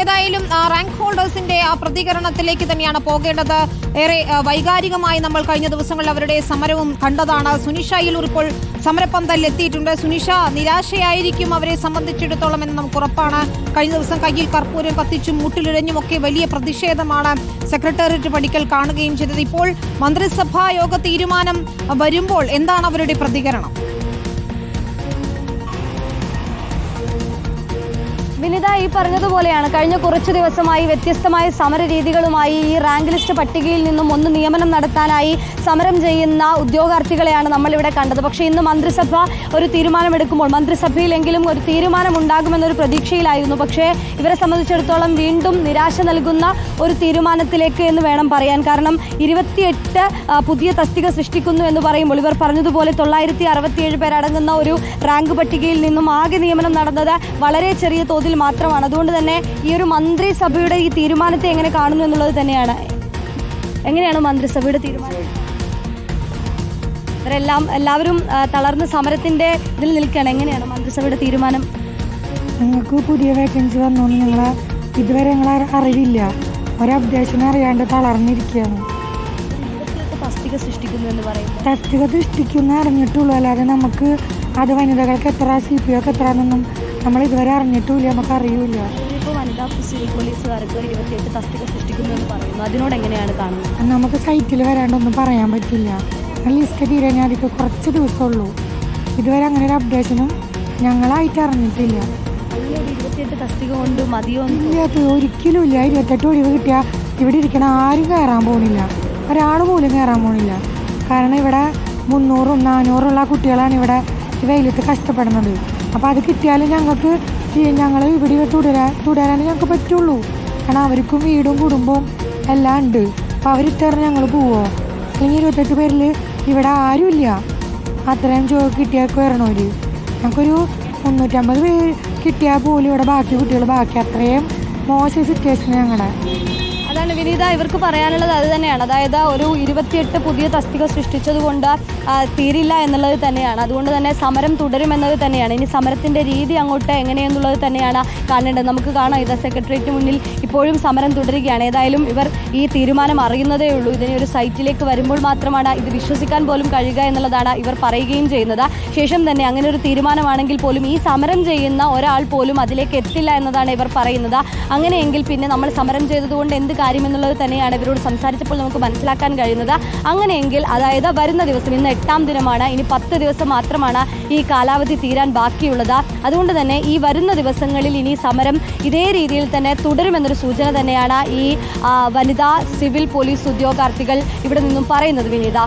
ഏതായാലും റാങ്ക് ഹോൾഡേഴ്സിന്റെ ആ പ്രതികരണത്തിലേക്ക് തന്നെയാണ് പോകേണ്ടത്. ഏറെ വൈകാരികമായി നമ്മൾ കഴിഞ്ഞ ദിവസങ്ങളിൽ അവരുടെ സമരവും കണ്ടതാണ്. സുനിഷ അയ്യലൂർ ഇപ്പോൾ സമരപ്പന്തലിൽ എത്തിയിട്ടുണ്ട്. സുനിഷ നിരാശയായിരിക്കും അവരെ സംബന്ധിച്ചിടത്തോളം എന്ന് നമുക്ക് ഉറപ്പാണ്. കഴിഞ്ഞ ദിവസം കയ്യിൽ കർപ്പൂരം കത്തിച്ചും മുട്ടിലിഴഞ്ഞും ഒക്കെ വലിയ പ്രതിഷേധമാണ് സെക്രട്ടേറിയറ്റ് പടിക്കൽ കാണുകയും ചെയ്തത്. ഇപ്പോൾ മന്ത്രിസഭാ യോഗ തീരുമാനം വരുമ്പോൾ എന്താണ് അവരുടെ പ്രതികരണം? വിനിത ഈ പറഞ്ഞതുപോലെയാണ്. കഴിഞ്ഞ കുറച്ചു ദിവസമായി വ്യത്യസ്തമായ സമര രീതികളുമായി ഈ റാങ്ക് ലിസ്റ്റ് പട്ടികയിൽ നിന്നും ഒന്ന് നിയമനം നടത്താനായി സമരം ചെയ്യുന്ന ഉദ്യോഗാർത്ഥികളെയാണ് നമ്മളിവിടെ കണ്ടത്. പക്ഷേ ഇന്ന് മന്ത്രിസഭ ഒരു തീരുമാനമെടുക്കുമ്പോൾ മന്ത്രിസഭയിലെങ്കിലും ഒരു തീരുമാനം ഉണ്ടാകുമെന്നൊരു പ്രതീക്ഷയിലായിരുന്നു. പക്ഷേ ഇവരെ സംബന്ധിച്ചിടത്തോളം വീണ്ടും നിരാശ നൽകുന്ന ഒരു തീരുമാനത്തിലേക്ക് എന്ന് വേണം പറയാൻ. കാരണം ഇരുപത്തിയെട്ട് പുതിയ തസ്തിക സൃഷ്ടിക്കുന്നു എന്ന് പറയുമ്പോൾ ഇവർ പറഞ്ഞതുപോലെ തൊള്ളായിരത്തി അറുപത്തിയേഴ് പേരടങ്ങുന്ന ഒരു റാങ്ക് പട്ടികയിൽ നിന്നും ആകെ നിയമനം നടന്നത് വളരെ ചെറിയ തോതിൽ മാത്രമാണ്. അതുകൊണ്ട് തന്നെ ഈ ഒരു മന്ത്രിസഭയുടെ ഈ തീരുമാനത്തെ എങ്ങനെ കാണുന്നു എന്നുള്ളത് തന്നെയാണ്. എങ്ങനെയാണ് മന്ത്രിസഭയുടെ തീരുമാനം? ഇവരെല്ലാം എല്ലാവരും തളർന്ന സമരത്തിന്റെ ഇതിൽ നിൽക്കുകയാണ്. എങ്ങനെയാണ് മന്ത്രിസഭയുടെ തീരുമാനം? ഞങ്ങൾക്ക് പുതിയ വേക്കൻസി വന്നു. ഞങ്ങളെ ഇതുവരെ ഞങ്ങളെ അറിവില്ല. ഒരു അപ്ഡേഷൻ അറിയാണ്ട് തളർന്നിരിക്കുകയാണ്. തസ്തിക സൃഷ്ടിക്കുന്നു എന്ന് പറയുന്നത്. തസ്തിക സൃഷ്ടിക്കുന്ന അറിഞ്ഞിട്ടുള്ളൂ. അല്ലാതെ നമുക്ക് അത് വനിതകൾക്ക് എത്ര സി പി ഒക്കെ എത്ര എന്നൊന്നും നമ്മൾ ഇതുവരെ അറിഞ്ഞിട്ടില്ല നമുക്ക് അറിയില്ല. ഇപ്പോൾ വനിതാ പോലീസുകാർക്ക് ഇരുപത്തിയെട്ട് തസ്തിക സൃഷ്ടിക്കുന്നു എന്ന് പറയുന്നു. അതിനോട് എങ്ങനെയാണ് കാണുന്നത്? നമുക്ക് സൈറ്റിൽ വരാണ്ടൊന്നും പറയാൻ പറ്റില്ല. ലിസ്റ്റ് തീരാൻ അതിക്ക് കുറച്ച് ദിവസമുള്ളൂ. ഇതുവരെ അങ്ങനെ ഒരു അപ്ഡേഷനും ഞങ്ങളായിട്ട് അറിഞ്ഞിട്ടില്ല. ഇല്ല ഒരിക്കലും ഇല്ല. ഇരുപത്തെട്ട് ഒഴിവ് കിട്ടിയാൽ ഇവിടെ ഇരിക്കണ ആരും കയറാൻ പോണില്ല ഒരാൾ പോലും കയറാൻ പോണില്ല. കാരണം ഇവിടെ മുന്നൂറും നാനൂറുള്ള കുട്ടികളാണ് ഇവിടെ വെയിലത്ത് കഷ്ടപ്പെടുന്നത്. അപ്പോൾ അത് കിട്ടിയാലും ഞങ്ങൾക്ക് ഞങ്ങൾ ഇവിടെ തുടരാൻ തുടരാൻ ഞങ്ങൾക്ക് പറ്റുള്ളൂ. കാരണം അവർക്കും വീടും കുടുംബവും എല്ലാം ഉണ്ട്. അപ്പോൾ അവരിത്തേറെ ഞങ്ങൾ പോവോ? അല്ലെങ്കിൽ ഇരുപത്തെട്ട് പേരിൽ ഇവിടെ ആരുമില്ല. അത്രയും ജോ കിട്ടിയാൽ വരണവര് ഞങ്ങൾക്കൊരു മുന്നൂറ്റമ്പത് പേര് കിട്ടിയാൽ പോലും ഇവിടെ ബാക്കി കുട്ടികൾ ബാക്കി അത്രയും മോശം സിറ്റുവേഷൻ ഞങ്ങളുടെ അതാണ് വിനീത ഇവർക്ക് പറയാനുള്ളത് അത് തന്നെയാണ്. അതായത് ഒരു ഇരുപത്തിയെട്ട് പുതിയ തസ്തിക സൃഷ്ടിച്ചതുകൊണ്ട് തീരില്ല എന്നുള്ളത് തന്നെയാണ്. അതുകൊണ്ട് തന്നെ സമരം തുടരുമെന്നത് തന്നെയാണ്. ഇനി സമരത്തിന്റെ രീതി അങ്ങോട്ട് എങ്ങനെയെന്നുള്ളത് തന്നെയാണ് കാണേണ്ടത്. നമുക്ക് കാണാം ഇത് സെക്രട്ടേറിയറ്റ് മുന്നിൽ ഇപ്പോഴും സമരം തുടരുകയാണ്. ഏതായാലും ഇവർ ഈ തീരുമാനം അറിയുന്നതേ ഉള്ളൂ. ഇതിനെ ഒരു സൈറ്റിലേക്ക് വരുമ്പോൾ മാത്രമാണ് ഇത് വിശ്വസിക്കാൻ പോലും കഴിയുക എന്നുള്ളതാണ് ഇവർ പറയുകയും ചെയ്യുന്നത്. ശേഷം തന്നെ അങ്ങനെ ഒരു തീരുമാനമാണെങ്കിൽ പോലും ഈ സമരം ചെയ്യുന്ന ഒരാൾ പോലും അതിലേക്ക് എത്തില്ല എന്നതാണ് ഇവർ പറയുന്നത്. അങ്ങനെയെങ്കിൽ പിന്നെ നമ്മൾ സമരം ചെയ്തതുകൊണ്ട് എന്ത് കാര്യം എന്നുള്ളത് തന്നെയാണ് ഇവരോട് സംസാരിച്ചപ്പോൾ നമുക്ക് മനസ്സിലാക്കാൻ കഴിയുന്നത്. അങ്ങനെയെങ്കിൽ അതായത് വരുന്ന ദിവസം ഇന്ന് എട്ടാം ദിനമാണ്. ഇനി പത്ത് ദിവസം മാത്രമാണ് ഈ കാലാവധി തീരാൻ ബാക്കിയുള്ളത്. അതുകൊണ്ട് തന്നെ ഈ വരുന്ന ദിവസങ്ങളിൽ ഇനി സമരം ഇതേ രീതിയിൽ തന്നെ തുടരുമെന്നൊരു സൂചന തന്നെയാണ് ഈ വനിതാ സിവിൽ പോലീസ് ഉദ്യോഗാർത്ഥികൾ ഇവിടെ നിന്നും പറയുന്നത് വിനീത.